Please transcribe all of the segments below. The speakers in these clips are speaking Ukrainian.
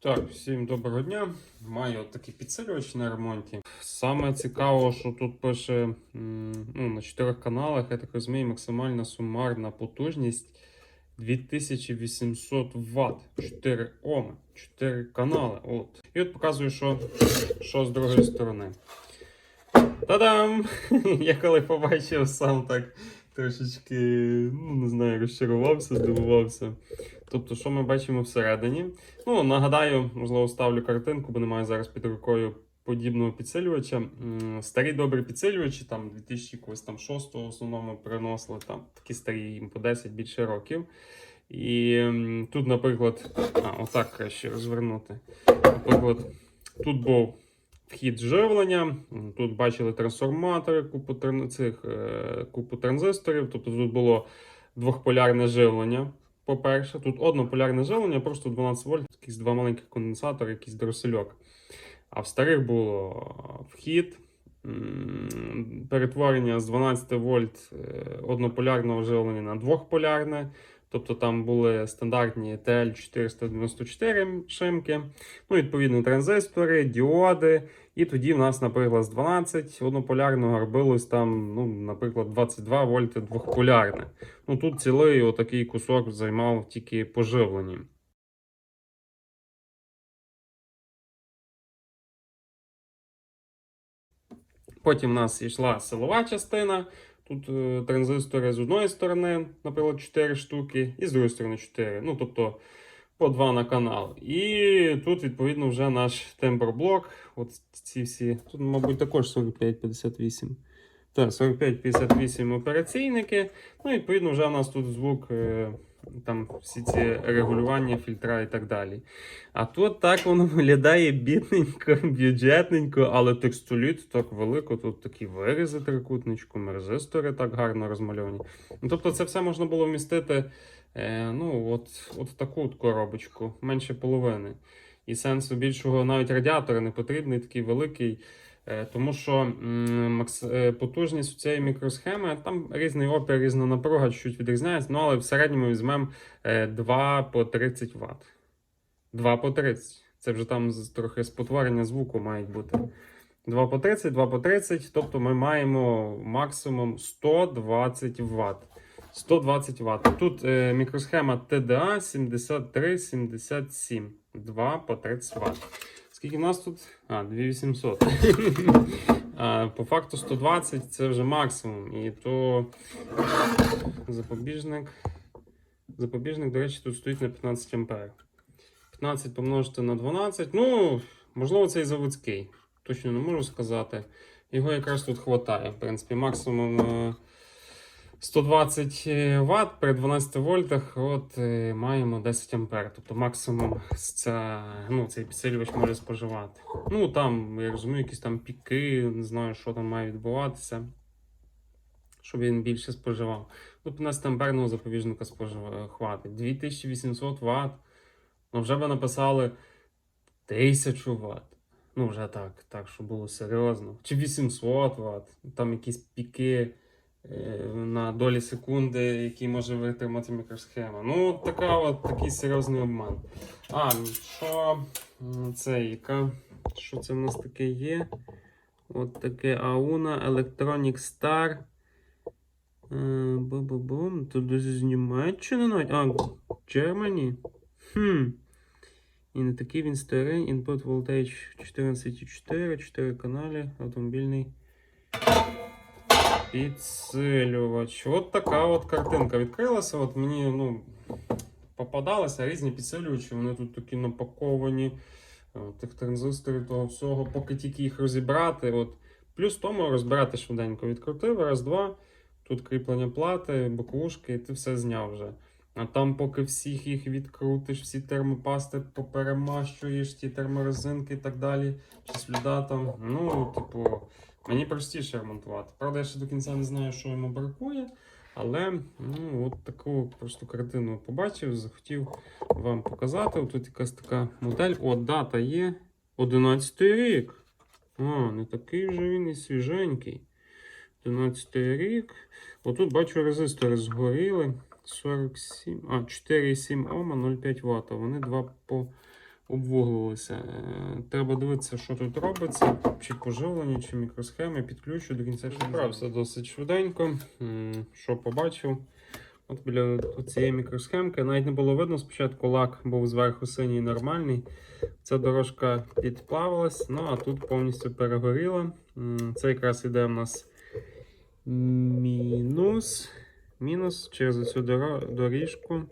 Так, всім доброго дня. Маю такий підсилювач на ремонті. Саме цікаво, що тут пише ну, на чотирьох каналах, я так розумію, максимальна сумарна потужність 2800 Вт. 4 Оми, 4 канали. От. І от показую, що, що з другої сторони. Та-дам! Я коли побачив сам так трошечки, ну не знаю, розчарувався, здивувався. Тобто, що ми бачимо всередині? Ну, нагадаю, можливо, ставлю картинку, бо немає зараз під рукою подібного підсилювача. Старі добрі підсилювачі, там 2006 в основному приносили там такі старі їм по 10 більше років. І тут, наприклад, а, отак краще розвернути. Наприклад, тут був вхід живлення, тут бачили трансформатори, купу, цих, е, купу транзисторів, тобто тут було двохполярне живлення. По-перше, тут однополярне живлення, просто 12 вольт, якісь два маленьких конденсатори, якийсь дросельок. А в старих було вхід, перетворення з 12 вольт е, однополярного живлення на двохполярне. Тобто там були стандартні TL494 шимки, ну, відповідно, транзистори, діоди. І тоді в нас, наприклад, з 12 однополярного робилось там, ну, наприклад, 22 вольти двохполярне. Ну тут цілий отакий кусок займав тільки поживлені. Потім в нас йшла силова частина. Тут е, транзистори з одної сторони, наприклад, 4 штуки, і з другої сторони 4. Ну, тобто по два на канал. І тут, відповідно, вже наш темброблок. От ці всі. Тут, мабуть, також 45-58. Так, 45-58 операційники. Ну, відповідно, вже у нас тут звук, е, там всі ці регулювання, фільтра і так далі. А тут так воно виглядає бідненько, бюджетненько, але текстоліт так велико. Тут такі вирізи трикутничком, резистори так гарно розмальовані. Ну, тобто, це все можна було вмістити е, ну, от, от таку от коробочку, менше половини. І сенсу більшого навіть радіатора не потрібний, такий великий. Е, Тому що е, потужність у цієї мікросхеми, там різний опір, різна напруга, чуть відрізняється, ну але в середньому візьмемо е, 2 по 30 Вт. 2 по 30. Це вже там трохи спотворення звуку мають бути. 2 по 30, 2 по 30, тобто ми маємо максимум 120 Вт. 120 Вт. Тут е, мікросхема TDA 7377. 2 по 30 Вт. Скільки в нас тут? А, 2800. по факту 120 це вже максимум. І то запобіжник. Запобіжник, до речі, тут стоїть на 15 А. 15 помножити на 12. Ну, можливо, це і заводський. Точно не можу сказати. Його якраз тут хватає. В принципі, максимум е, 120 Вт при 12 вольтах. От е, маємо 10 ампер. Тобто максимум ця, ну, цей підсилювач може споживати. Ну там, я розумію, якісь там піки, не знаю, що там має відбуватися. Щоб він більше споживав. Ну, 15 амперного запобіжника спожив... хватить. 2800 Вт. Ну, вже би написали 1000 Вт. Ну, вже так, так, щоб було серйозно. Чи 800 Вт. Там якісь піки е, на долі секунди, які може витримати мікросхема. Ну, така от, такий серйозний обман. А, що це яка? Що це в нас таке є? От таке Auna Electronic Star. Е, Бу-бу-бум. Тут десь з Німеччини навіть. А, Germany. Хм. І не такий він старий. Input voltage 14,4, 4 каналі, автомобільний підсилювач. От така от картинка відкрилася. От мені ну, попадалися різні підсилювачі, вони тут такі напаковані. Тих транзисторів, того всього, поки тільки їх розібрати. От. Плюс тому розбирати швиденько. Відкрутив, раз, два. Тут кріплення плати, боковушки, і ти все зняв вже. А там, поки всіх їх відкрутиш, всі термопасти поперемащуєш, ті терморезинки і так далі, чи сліда там. Ну, типу, мені простіше ремонтувати. Правда, я ще до кінця не знаю, що йому бракує. Але ну, от таку просто картину побачив, захотів вам показати. Тут якась така модель. О, дата є. 11 рік. А, не такий вже він і свіженький. 11 рік. Отут бачу резистори згоріли. 47, а 4,7 Ома, 0,5 Вт. Вони 2 по обвуглилися. Е, Треба дивитися, що тут робиться, чи поживлення, чи мікросхеми, підключу до кінця. Розібрався досить швиденько. Що побачив? От біля цієї мікросхемки навіть не було видно. Спочатку лак був зверху синій нормальний. Ця дорожка підплавилась, ну а тут повністю перегоріла. Це якраз іде в нас мінус. Мінус через цю доріжку.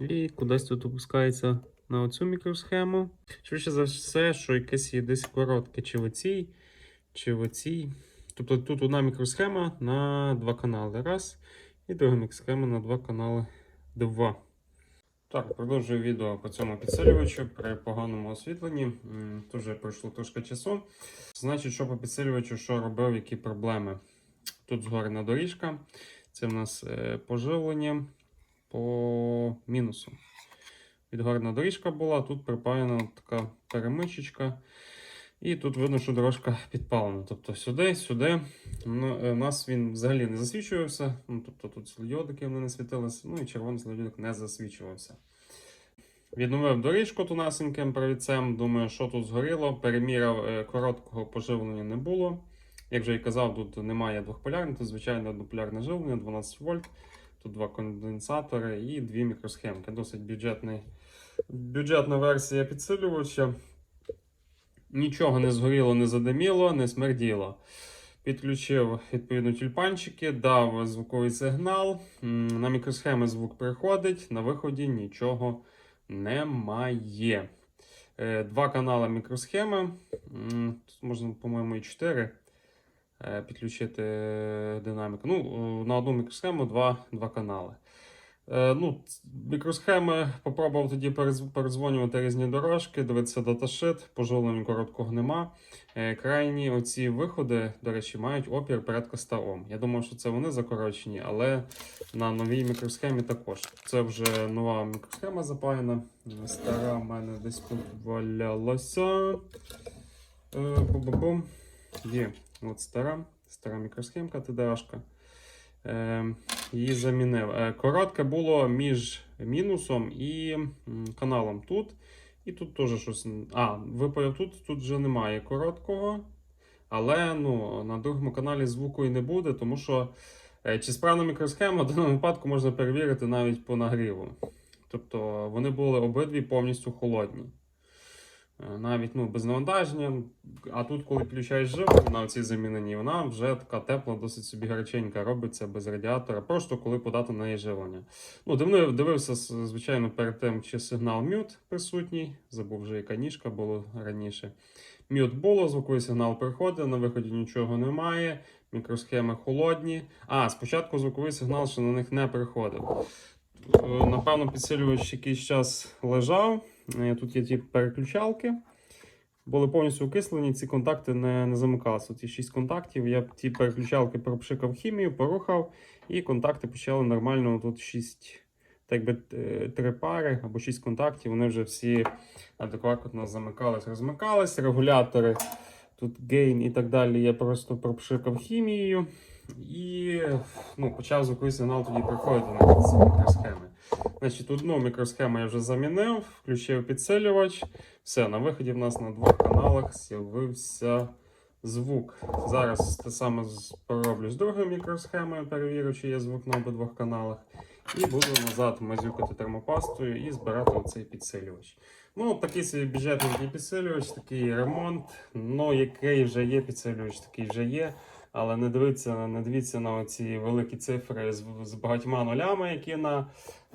І кудись тут опускається на оцю мікросхему. Швидше за все, що якесь є десь коротке, чи в оцій, чи в оцій. Тобто тут одна мікросхема на два канали. Раз. І друга мікросхема на два канали. Два. Так, продовжую відео по цьому підсилювачу при поганому освітленні. Тут вже пройшло трошки часу. Значить, що по підсилювачу, що робив, які проблеми. Тут згорена доріжка. Це в нас е, поживлення по мінусу. Відгорна доріжка була, тут припаяна така перемичечка. І тут видно, що дорожка підпалена. Тобто сюди, сюди. Ну, е, нас він взагалі не засвічувався. Ну, тобто тут вони не світилися, ну і червоний сльодик не засвічувався. Відновив доріжку тунасеньким провідцем. Думаю, що тут згоріло. Переміряв е, короткого поживлення не було. Як вже і казав, тут немає двохполярних, тут звичайно однополярне живлення, 12 вольт. Тут два конденсатори і дві мікросхемки. Досить бюджетний, бюджетна версія підсилювача. Нічого не згоріло, не задиміло, не смерділо. Підключив відповідно тюльпанчики, дав звуковий сигнал. На мікросхеми звук приходить, на виході нічого немає. Е, Два канали мікросхеми. Тут можна, по-моєму, і 4 підключити е, динаміку. Ну, е, на одну мікросхему два, два канали. Е, Ну, мікросхеми попробував тоді перезв- передзвонювати різні дорожки, дивитися даташит, поживлення короткого нема. Е, Крайні оці виходи, до речі, мають опір порядка 100 Ом. Я думав, що це вони закорочені, але на новій мікросхемі також. Це вже нова мікросхема запаяна. Стара в мене десь тут валялася. Е, Бу-бу-бум. Є от стара, стара мікросхемка TDA-шка. Е, її замінив. Е, коротке було між мінусом і каналом тут. І тут теж щось. А, випаяв тут, тут вже немає короткого. Але ну, на другому каналі звуку і не буде, тому що е, чи справна мікросхема в даному випадку можна перевірити навіть по нагріву. Тобто вони були обидві повністю холодні. Е, Навіть ну, без навантаження. А тут, коли включаєш живлення на цій заміненій, вона вже така тепла, досить собі гаряченька, робиться без радіатора, просто коли подати на неї живлення. Ну, дивив, дивився, с- звичайно, перед тим, чи сигнал мют присутній. Забув вже, яка ніжка було раніше. Мют було, звуковий сигнал приходить, на виході нічого немає, мікросхеми холодні. А, спочатку звуковий сигнал ще на них не приходив. Е, Напевно, підсилювач якийсь час лежав. Е, Тут є ті переключалки. Були повністю окислені, ці контакти не, не замикалися. Є 6 контактів. Я ті переключалки пропшикав хімію, порухав, і контакти почали нормально. Тут 6, так би 3 пари або 6 контактів. Вони вже всі адекватно замикались, розмикались. Регулятори, тут гейн і так далі. Я просто пропшикав хімією. І ну, почав звуковий сигнал тоді приходити на ці мікросхеми. Значить, одну мікросхему я вже замінив, включив підсилювач. Все, на виході в нас на двох каналах з'явився звук. Зараз те саме пороблю з другою мікросхемою, перевірю, чи є звук на обидвох каналах. І буду назад мазюкати термопастою і збирати оцей підсилювач. Ну, такий собі бюджетний підсилювач, такий ремонт. Ну, який вже є підсилювач, такий вже є. Але не дивіться, не дивіться на ці великі цифри з, з багатьма нулями, які на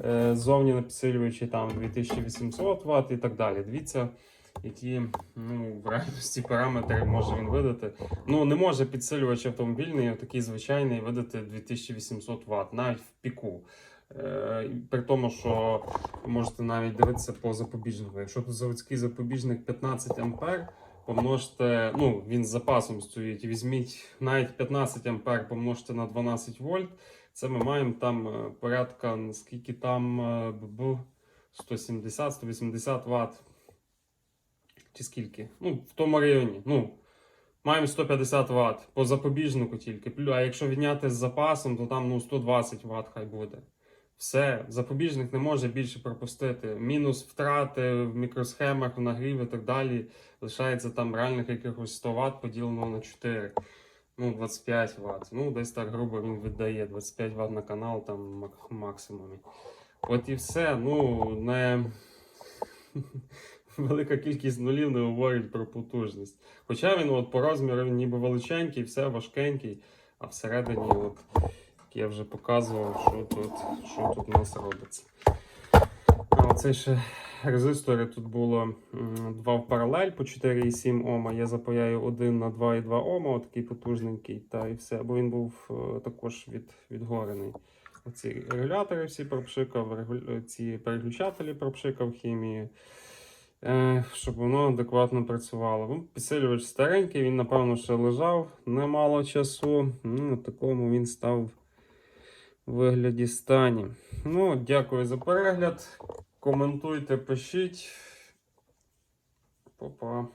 е, зовні на підсилювачі там 2800 Вт і так далі. Дивіться, які ну, в реальності параметри може він видати. Ну, не може підсилювач автомобільний, такий звичайний, видати 2800 Вт, навіть в піку. Е, при тому, що можете навіть дивитися по запобіжнику. Якщо тут заводський запобіжник 15 ампер, помножте, ну він з запасом стоїть. Візьміть навіть 15 ампер, помножте на 12 вольт. Це ми маємо там е, порядка, скільки там е, 170-180 Вт. Чи скільки? Ну, в тому районі. Ну, маємо 150 Вт по запобіжнику тільки. А якщо відняти з запасом, то там ну, 120 Вт хай буде. Все, запобіжник не може більше пропустити. Мінус втрати в мікросхемах, в нагрів і так далі. Лишається там реальних якихось 100 Вт поділено на 4. Ну, 25 Вт. Ну, десь так грубо він віддає. 25 Вт на канал там мак- максимум. От і все. Ну, не велика кількість нулів не говорить про потужність. Хоча він от, по розміру ніби величенький, все важкенький, а всередині, от, я вже показував, що тут, що тут у нас робиться. А ще резистори тут було два в паралель по 4,7 Ома. Я запаяю один на 2,2 Ома, отакий потужненький, та і все, бо він був е, також від, відгорений. Оці регулятори всі пропшикав, регу- ці переключателі пропшикав хімії, е, щоб воно адекватно працювало. Ну, Підсилювач старенький, він, напевно, ще лежав немало часу. Ну, на такому він став вигляді стані. Ну, дякую за перегляд. Коментуйте, пишіть. Па-па.